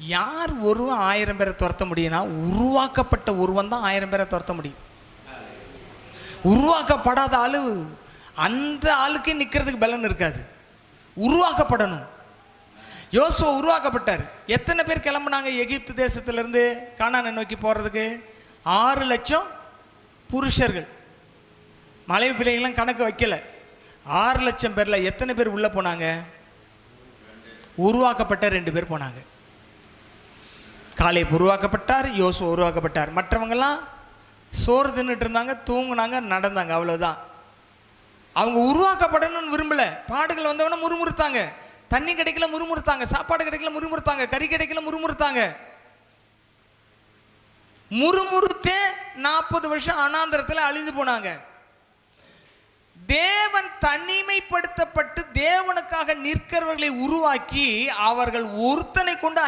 யார் ஒருவன் ஆயிரம் பேரை துரத்த முடியும்னா உருவாக்கப்பட்ட ஒருவன் தான் ஆயிரம் பேரை துரத்த முடியும். உருவாக்கப்படாத ஆளு அந்த ஆளுக்கே நிற்கிறதுக்கு பலன் இருக்காது. உருவாக்கப்படணும். யோசுவா உருவாக்கப்பட்டார். எத்தனை பேர் கிளம்புனாங்க? எகிப்து தேசத்திலேருந்து கானானை நோக்கி போகிறதுக்கு ஆறு லட்சம் புருஷர்கள். மலை பிள்ளைங்களாம் கணக்கு வைக்கல. ஆறு லட்சம் பேரில் எத்தனை பேர் உள்ளே போனாங்க? உருவாக்கப்பட்ட ரெண்டு பேர் போனாங்க. காலை உருவாக்கப்பட்டார் யோசு உருவாக்கப்பட்டார். மற்றவங்கெல்லாம் சோறு தின்னுட்டு இருந்தாங்க தூங்குனாங்க நடந்தாங்க அவ்வளவுதான். அவங்க உருவாக்கப்படணும்னு விரும்பல. பாடுகள் வந்தவன முறுமுறுத்தாங்க. தண்ணி கிடைக்கல முறுமுறுத்தாங்க. சாப்பாடு கிடைக்கல முறுமுறுத்தாங்க. கறி கிடைக்கல முறுமுறுத்தாங்க. முறுமுறுத்தே நாற்பது வருஷம் அனாந்திரத்தில் அழிந்து போனாங்க. தேவன் தனிமைப்படுத்தப்பட்டு தேவனுக்காக நிற்கிறவர்களை உருவாக்கி அவர்கள் ஒருத்தனை கொண்டு